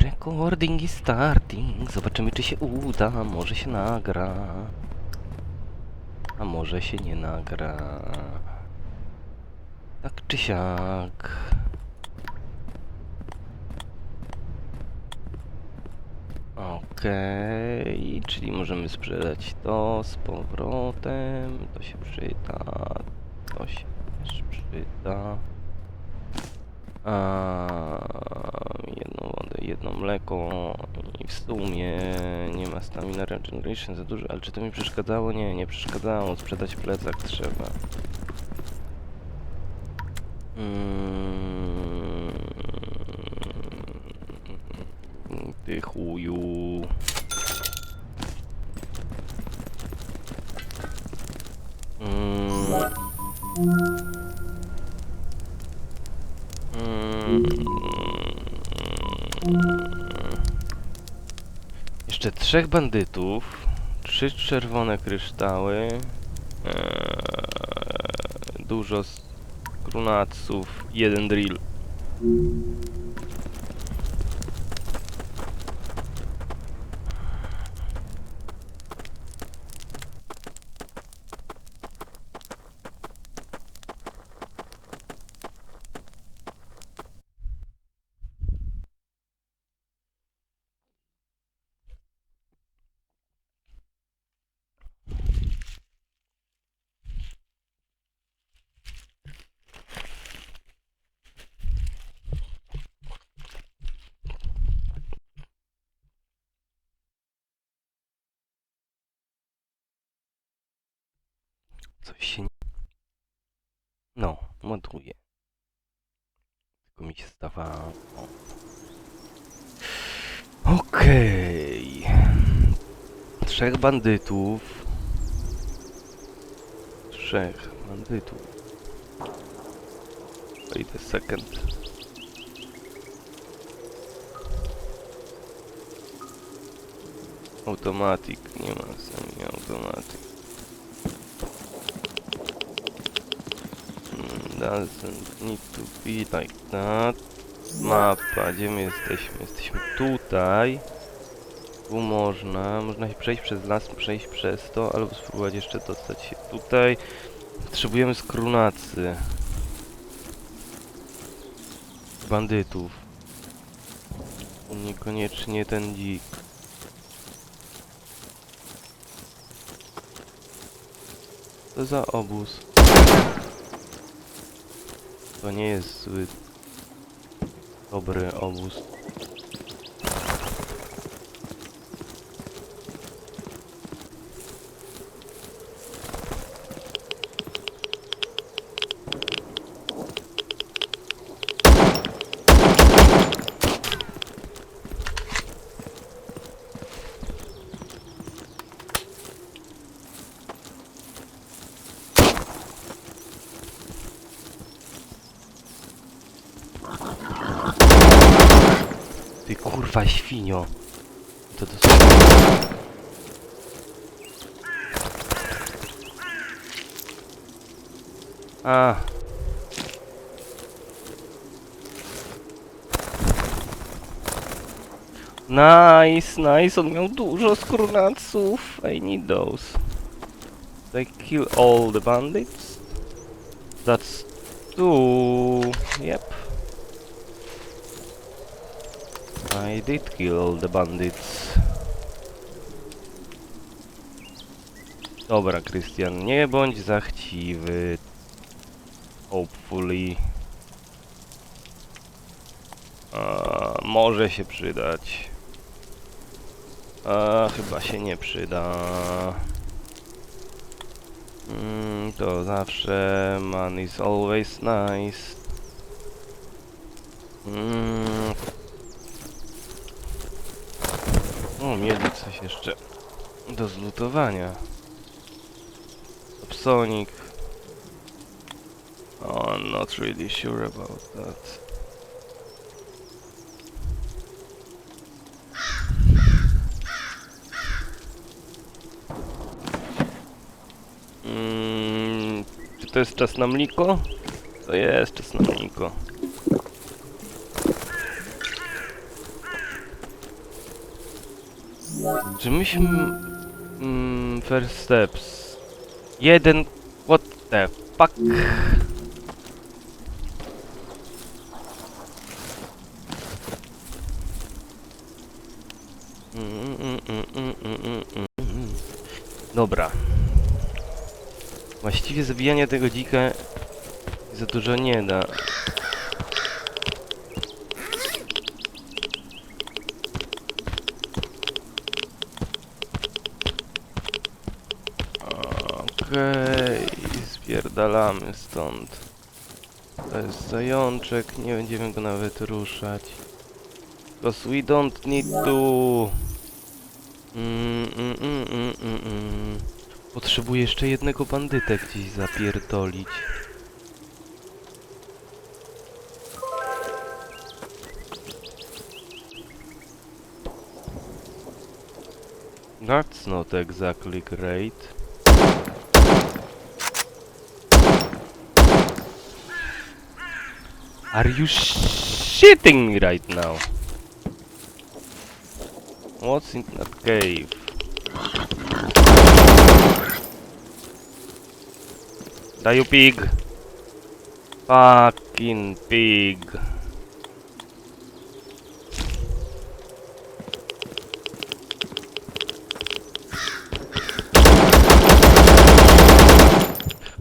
Recording is starting. Zobaczymy, czy się uda. Może się nagra. A może się nie nagra. Tak czy siak. Okej, czyli możemy sprzedać to z powrotem. To się przyda. To się też przyda. Jedną wodę, jedno mleko i w sumie nie ma stamina regeneration za dużo, ale czy to mi przeszkadzało? Nie, nie przeszkadzało, sprzedać plecak trzeba. Mm, Ty chuju. Mm. Trzech bandytów, trzy czerwone kryształy, eee, dużo grunaców, jeden drill. Coś się nie... No, ładuje. Tylko mi się zdawało. Okej. Trzech bandytów. Trzech bandytów. Wait a second. Automatic, nie ma sami automatic. Mm, Doesn't need to be like that. Mapa, gdzie my jesteśmy? Jesteśmy tutaj. Tu można, można się przejść przez las, przejść przez to, albo spróbować jeszcze dostać się tutaj. Potrzebujemy skrunacy. Bandytów. Niekoniecznie ten dzik. Co za obóz? To nie jest zły, dobry obóz. Ty kurwa świnio. To. A. Nice, nice, on miał dużo skórnaców. I need those. They kill all the bandits? That's two. Yep. I did kill all the bandits. Dobra, Krystian, nie bądź zachciwy. Hopefully. Może się przydać. Chyba się nie przyda. Mm, to zawsze man is always nice. Mm. O, mieli coś jeszcze do zlutowania. Psonik. Oh, I'm not really sure about that. Mm, czy to jest czas na mliko? To jest czas na mliko. Czy myśmy... Mm, first steps. Jeden... What the fuck? Dobra. Właściwie zabijanie tego dzika za dużo nie da. Okej, spierdalamy stąd. To jest zajączek, nie będziemy go nawet ruszać. Because we don't need to... Mm, mm, mm, mm, mm, mm. Potrzebuję jeszcze jednego bandytę gdzieś zapierdolić. That's not exactly great. Are you shitting me right now? What's in that cave? Die you pig! Fucking pig!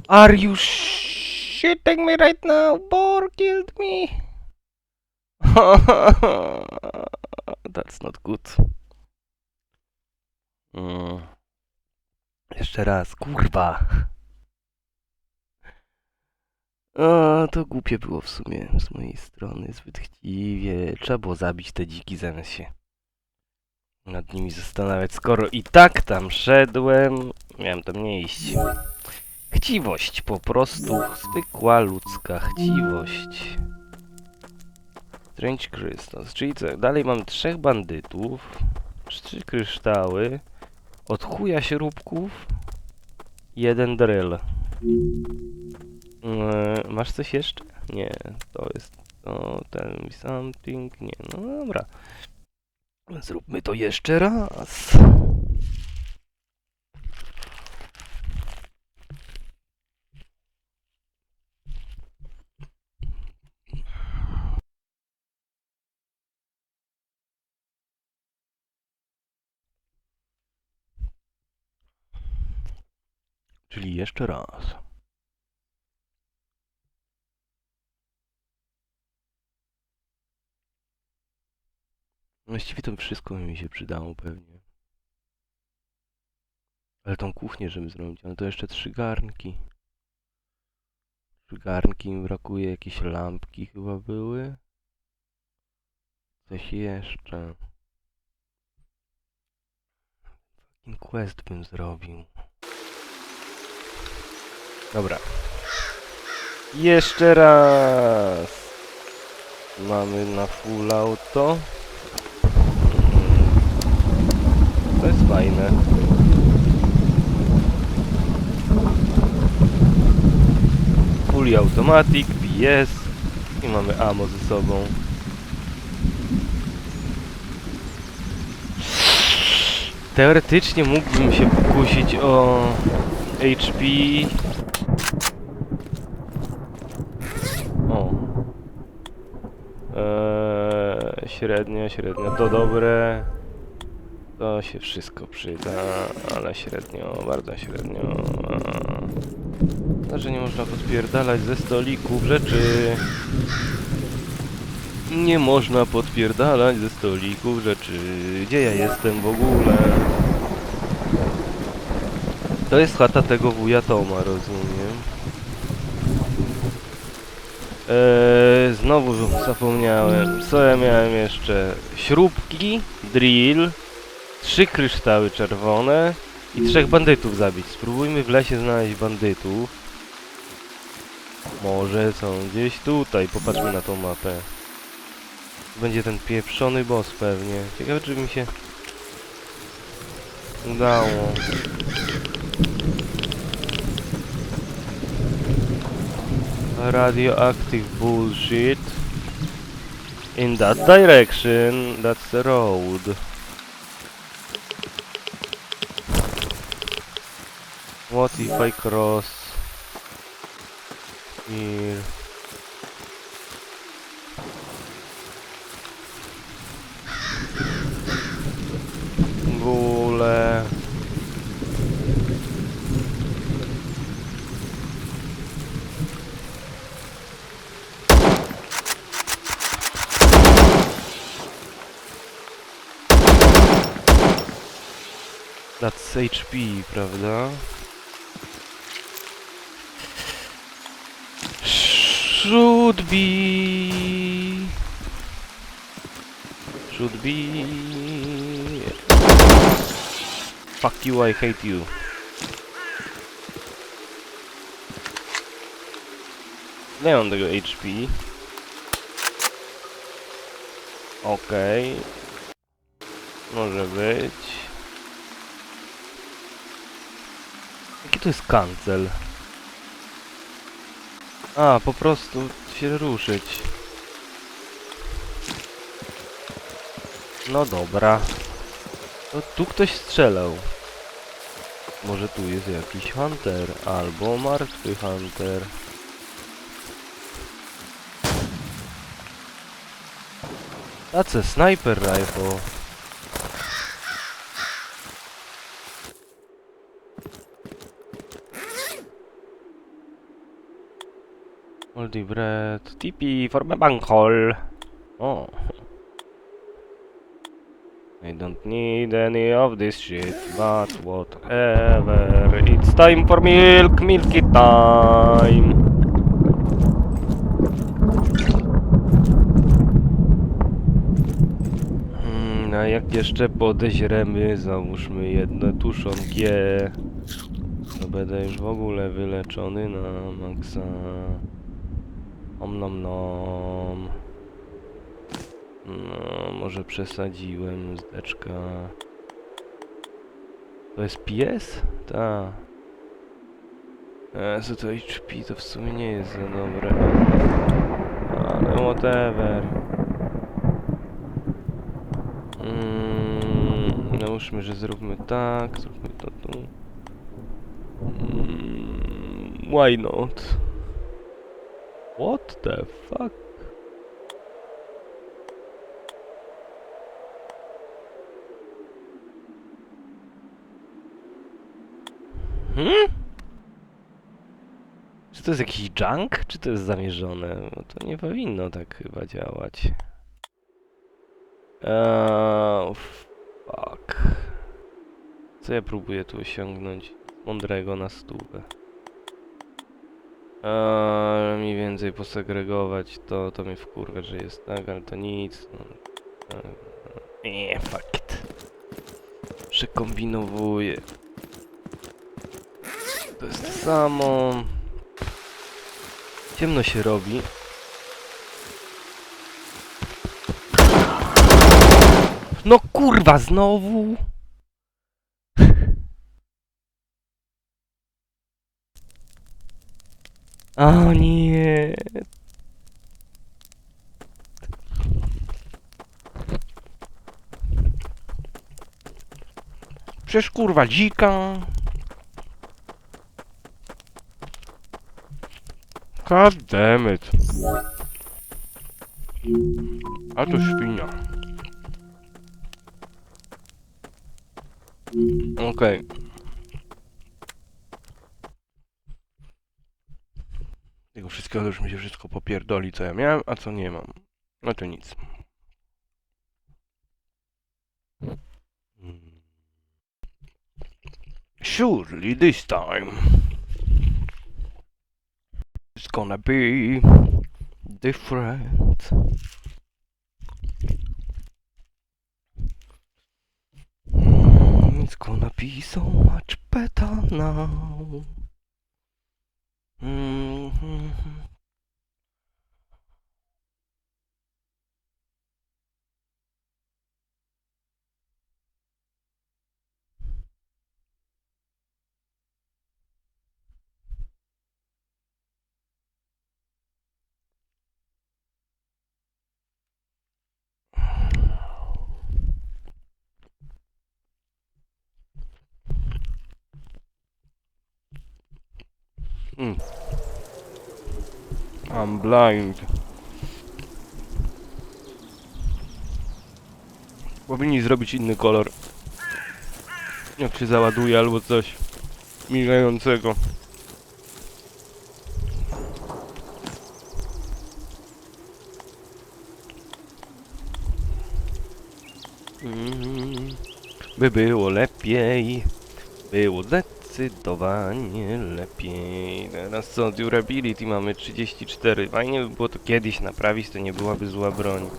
Are you shitting me right now? Boar killed me! That's not good. Mm. Jeszcze raz, kurwa. A, to głupie było w sumie z mojej strony, zbyt chciwie. Trzeba było zabić te dziki zamiast się nad nimi zastanawiać. Skoro i tak tam szedłem, miałem tam nie iść. Chciwość, po prostu zwykła ludzka chciwość. Strange Crystals, czyli co, dalej mam trzech bandytów, trzy kryształy, od chuja śrubków, jeden drill. Eee, masz coś jeszcze? Nie, to jest to, tell me something, nie, no dobra. Zróbmy to jeszcze raz. Czyli jeszcze raz. Właściwie to wszystko mi się przydało pewnie. Ale tą kuchnię, żeby zrobić, ale to jeszcze trzy garnki. Trzy garnki mi brakuje, jakieś lampki chyba były. Coś jeszcze. Fucking quest bym zrobił. Dobra. Jeszcze raz. Mamy na full auto. To jest fajne. Fully automatic, PS i mamy ammo ze sobą. Teoretycznie mógłbym się pokusić o HP. O. Eee, średnio, średnio. To dobre. To się wszystko przyda, ale średnio, bardzo średnio. Że nie można podpierdalać ze stolików rzeczy. Nie można podpierdalać ze stolików rzeczy. Gdzie ja jestem w ogóle? To jest chata tego wuja Toma, rozumiem. Eee, znowu zapomniałem. Co ja miałem jeszcze? Śrubki, drill, trzy kryształy czerwone i trzech bandytów zabić. Spróbujmy w lesie znaleźć bandytów. Może są gdzieś tutaj. Popatrzmy na tą mapę. Będzie ten pieprzony boss pewnie. Ciekawe czy mi się udało. radioactive bullshit in that direction. That's the road. What if I cross here? That's HP, prawda? Should be... Should be... Fuck you, I hate you. Nie mam tego HP. Okej. Może być. To jest kancel? A, po prostu się ruszyć. No dobra. To tu ktoś strzelał. Może tu jest jakiś hunter, albo martwy hunter. That's a sniper rifle. Moldy bread. TP for my bunghole. Oh. I don't need any of this shit, but whatever. It's time for milk, milky time. Hmm, a jak jeszcze podeźremy, załóżmy jedno G, to będę już w ogóle wyleczony na maksa. Om nom nom. No, może przesadziłem, zdeczka. To jest pies? Ta. E, co to HP to w sumie nie jest za dobre. Ale whatever. Mm, nałóżmy, że zróbmy tak, zróbmy to tu. Mm, why not? What the fuck? Hmm? Czy to jest jakiś junk, czy to jest zamierzone? Bo to nie powinno tak chyba działać. Eee, fuck. Co ja próbuję tu osiągnąć? Mądrego na stówę. Eee, mniej więcej posegregować to, to mnie wkurwia, że jest tak, ale to nic. No, eee, fuck it. Przekombinowuję. To jest samo. Ciemno się robi. No kurwa, znowu! O nie! Przecież kurwa dzika! God damn it. A to świnia. Okej. Tego wszystkiego już mi się wszystko popierdoli, co ja miałem, a co nie mam. No to nic. Surely this time. It's gonna be different. Mm, It's gonna be so much better now. Mm. I'm blind. Powinni zrobić inny kolor. Jak się załaduje albo coś migającego. Mm, By było lepiej. Było zdecydowanie lepiej. Teraz co? Durability mamy 34. Fajnie by było to kiedyś naprawić, to nie byłaby zła broń.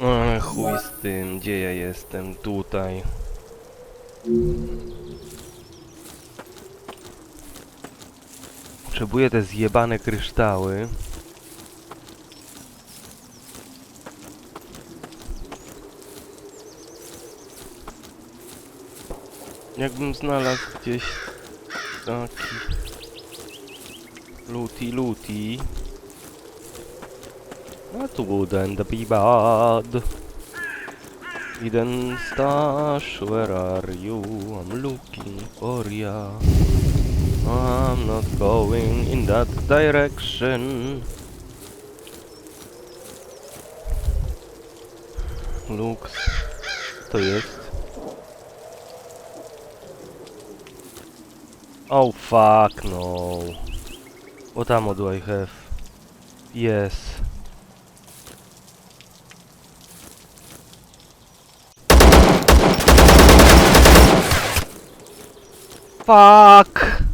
Ale chuj z tym, gdzie ja jestem? Tutaj. Potrzebuję te zjebane kryształy. Jakbym znalazł gdzieś taki luti luti. That wouldn't be bad. Eden Stash, where are you? I'm looking for ya. I'm not going in that direction. Lux, to jest. Oh fuck no. What ammo do I have? Yes. Fuck!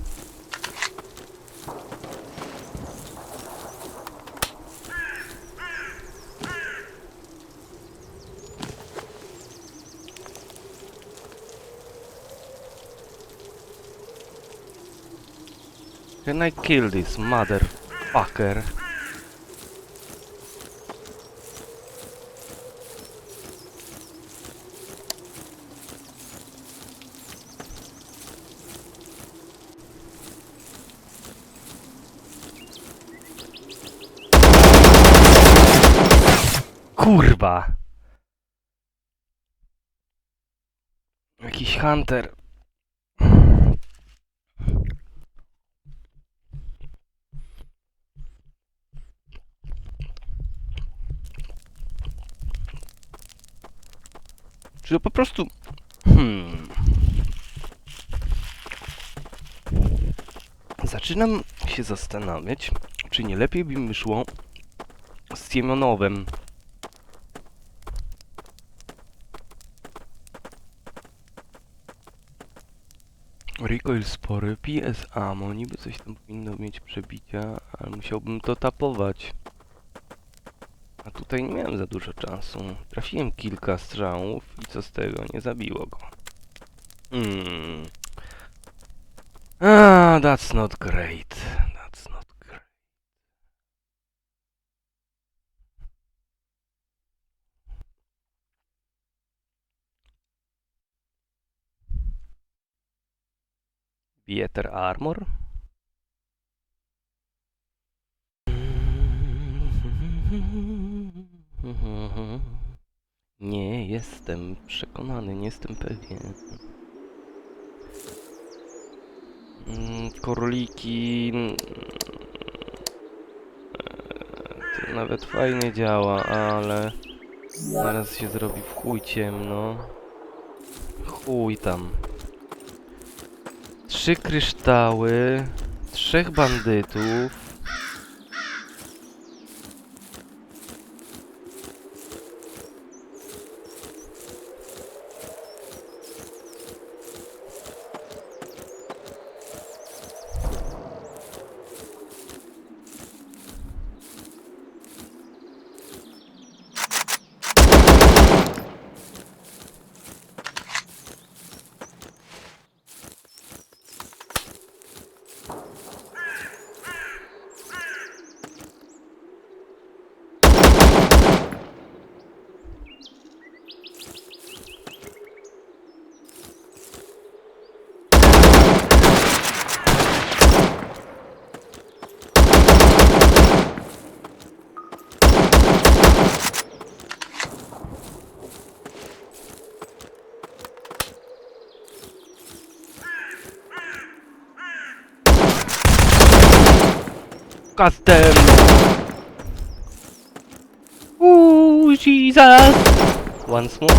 Can I kill this motherfucker? Kurwa! Jakiś hunter. To po prostu... Hmm... Zaczynam się zastanawiać, czy nie lepiej by mi szło z Siemonowem. Recoil spory, PS ammo, niby coś tam powinno mieć przebicia, ale musiałbym to tapować. Tutaj nie miałem za dużo czasu. Trafiłem kilka strzałów i co z tego? Nie zabiło go. Hmm. Ah, that's not great. That's not great. Better armor? Nie jestem przekonany, nie jestem pewien. Mm, Korliki... mm, e, To nawet fajnie działa, ale... Zaraz się zrobi w chuj ciemno. Chuj tam. Trzy kryształy, trzech bandytów. Custom! Ooh, Jesus! Once more.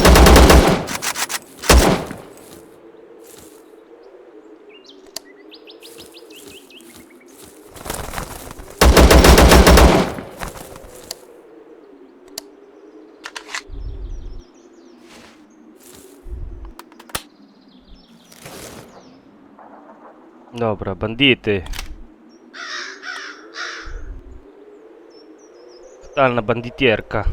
Dobra, bandity. Totalna banditierka.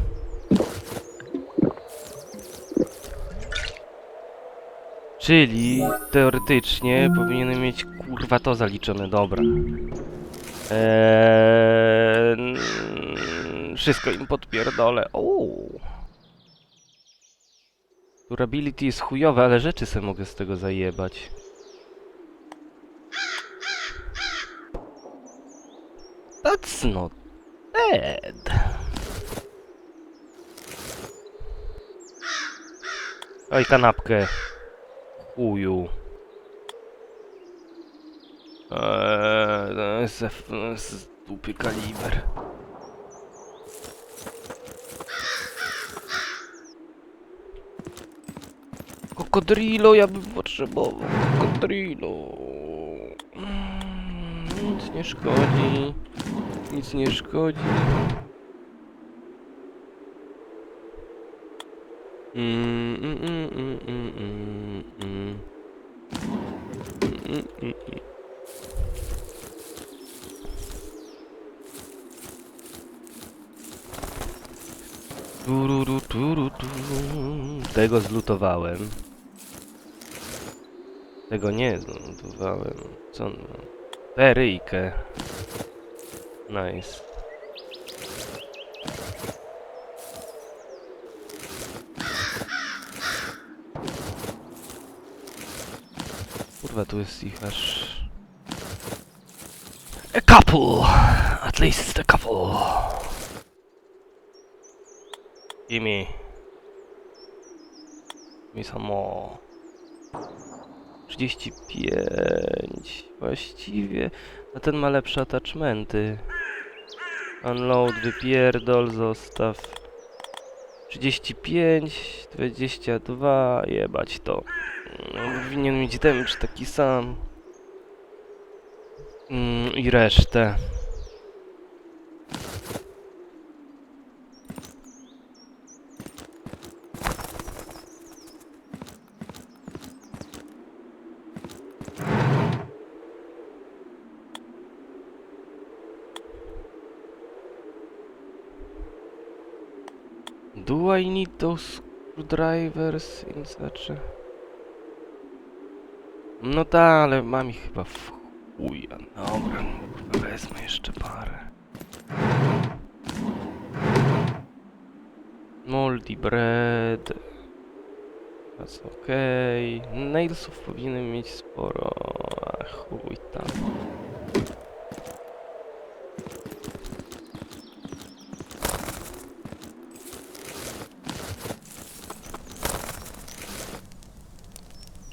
Czyli teoretycznie powinienem mieć kurwa to zaliczone, dobra. Eee, wszystko im podpierdolę. Ooo. Durability jest chujowe, ale rzeczy sobie mogę z tego zajebać. That's not bad. Oj, kanapkę. Chuju. Eee, jest dupy kaliber. Kokodrilo, ja bym potrzebował. Kokodrilo. Mm, Nic nie szkodzi. Nic nie szkodzi. Mm, mm. Tego zlutowałem. Tego nie zlutowałem. Co ma? Peryjkę. Nice. Kurwa, tu jest ich aż... A couple! At least a couple. Gimme. Me some more. 35. Właściwie. A ten ma lepsze attachmenty. Unload, wypierdol, zostaw. 35, 22, jebać to. No, powinien mieć damage taki sam. Mm, I resztę. Do I need those screwdrivers in such. No tak, ale mam ich chyba w chuja. Dobra, wezmę jeszcze parę. Moldy bread. That's okej. Nailsów powinienem mieć sporo. A chuj tam.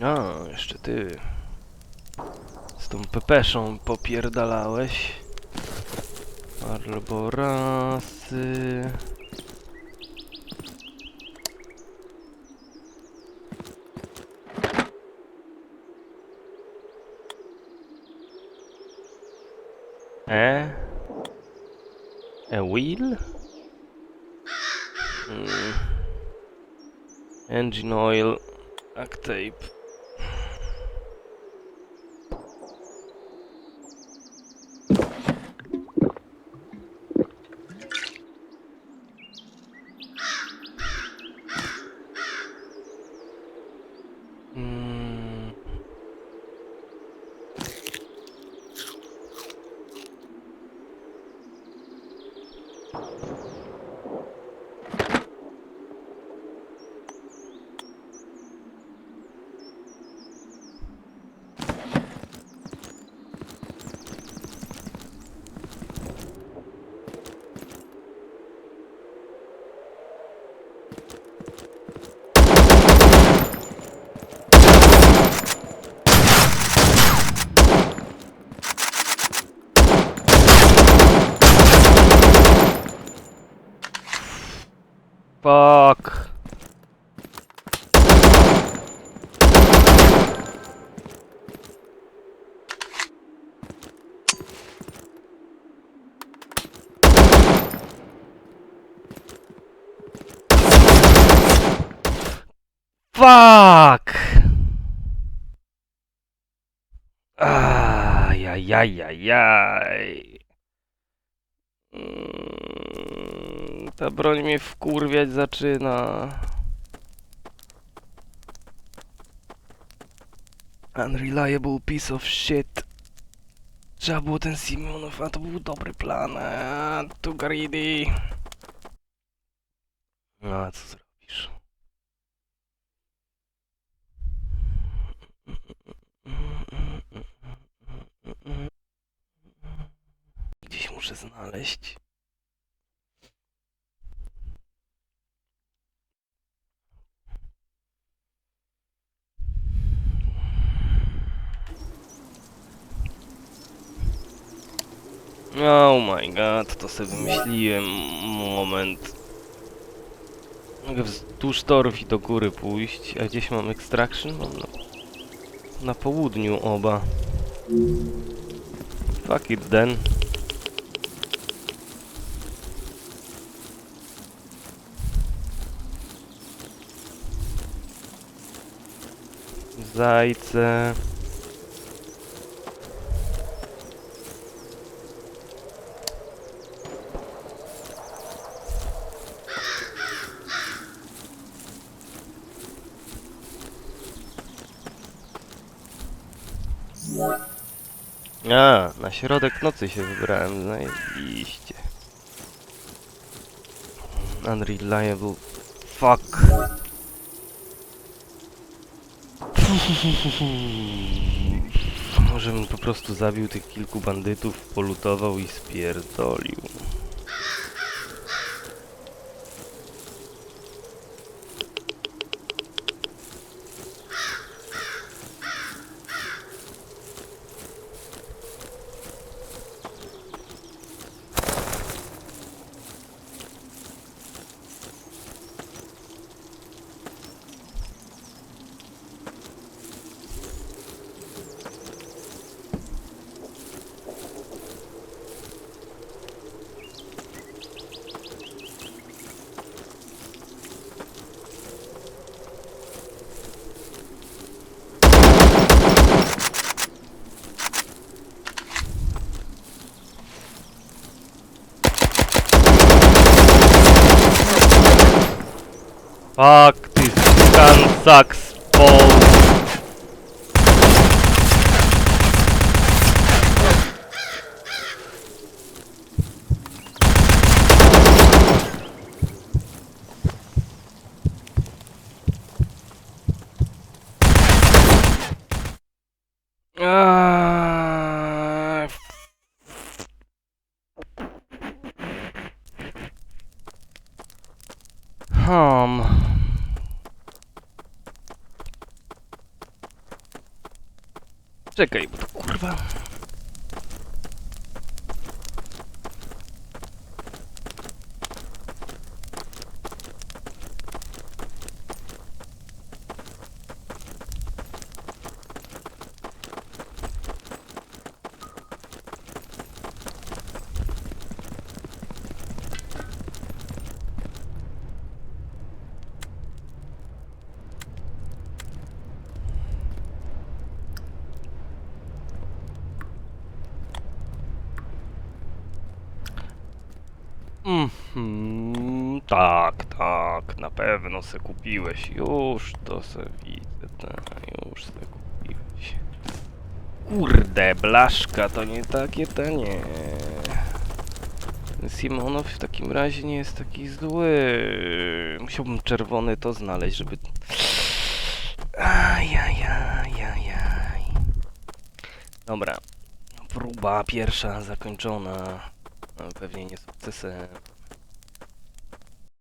A, jeszcze ty. Z tą pepeszą popierdalałeś. Arborasy. E? A wheel? Mm. Engine oil. Duct tape. Mm. Fuck. Fuck! Ajajajajaj. Mm, Ta broń mnie wkurwiać zaczyna. Unreliable piece of shit. Trzeba było ten Simonov, a to był dobry plan. A, too greedy. No, a co zrobisz? Gdzieś muszę znaleźć. Oh my god, to sobie wymyśliłem. Moment. Mogę wzdłuż torów i do góry pójść. A gdzieś mam extraction? Mam na, na południu oba. Fuck it then. Zajce. A, na środek nocy się wybrałem, zajebiście. Unreliable. Fuck. Może bym po prostu zabił tych kilku bandytów, polutował i spierdolił. Fuck, this gun sucks balls. Ah, Hmm. Czekaj, bo to kurwa. Mhm, tak, tak, na pewno se kupiłeś. Już to se widzę, tak, już se kupiłeś. Kurde, blaszka to nie takie tanie. Simonow w takim razie nie jest taki zły. Musiałbym czerwony to znaleźć, żeby... Ajajajajaj. Dobra. Próba pierwsza zakończona. Pewnie nie sukcesem.